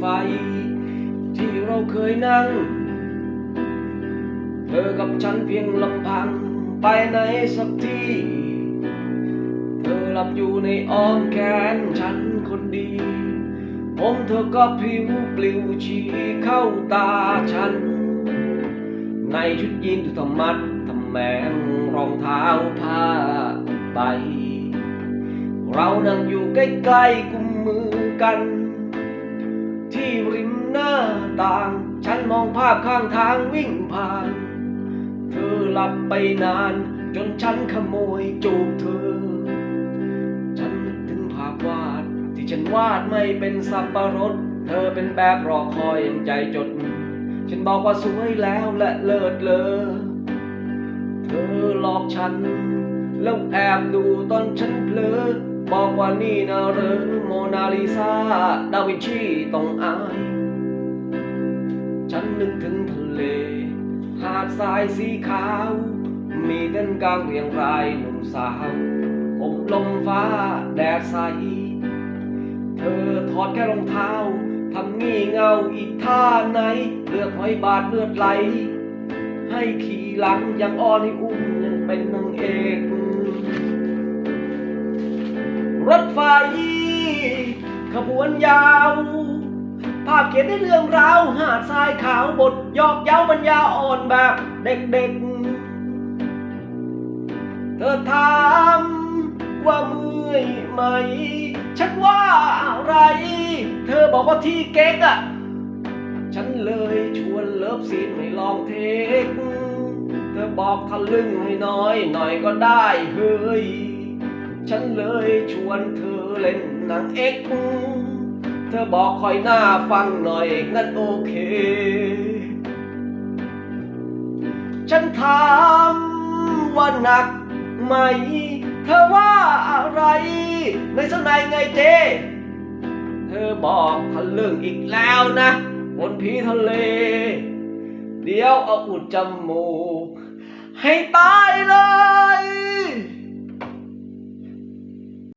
ไฟ ที่เราเคยนั่ง เธอกับฉันเพียงลำพังไปไหนสักที่ เธอหลับอยู่ในอ้อมแขนฉันคนดี ผมเธอก็พิวปลิวชี้เข้าตาฉัน ในชุดยีนถูกทมัดทำแมงรองเท้าผ้าใบเรานั่งอยู่ใกล้ๆกุมมือกัน ที่ริมหน้าต่าง ฉันมองภาพข้างทางวิ่งผ่าน เธอหลับไปนาน จนฉันขโมยจูบเธอ ฉันนึกถึงภาพวาด ที่ฉันวาดไม่เป็นสับปะรด เธอเป็นแบบรอคอยอย่างใจจด ฉันบอกว่าสวยแล้วและเลิศเลอ เธอหลอกฉัน แล้วแอบดูตอนฉันเพลอ บอกว่านี่นะหรอโมนาลิซาดาวินชีต้องอาย ฉันนึกถึงทะเล หาดทรายสีขาว มีเต้นกลางเรียงรายหนุ่มสาวอบลมฟ้าแดดใส เธอถอดแค่รองเท้าทำงี่เงาอีกท่าไหน เลือกหอยบาดเลือดไหล ให้ขี่หลังยังอ่อนให้อุ้มยังเป็นนางเอก ขบวนยาว ภาพเขียนในเรื่องราว หาดทรายขาวบทยอกเย้าปัญญาอ่อนแบบเด็กๆ เธอถามว่าเมื่อยไหม ฉันว่าอะไร เธอบอกว่าที่เก๊กอะฉันเลยชวนเลิฟซีนให้ลองเทค เธอบอกทะลึ่งให้น้อยหน่อยก็ได้เฮ้ย ฉันเลยชวนเธอเล่นหนังเอ็กเธอบอกคอยหน้าฟังหน่อยงั้นโอเค ฉันถามว่าหนักไหม เธอว่าอะไร ในสนายไงเจ เธอบอกทะลึ่งอีกแล้วนะคนผีทะเล เดี๋ยวเอาอุดจมูกให้ตายเลย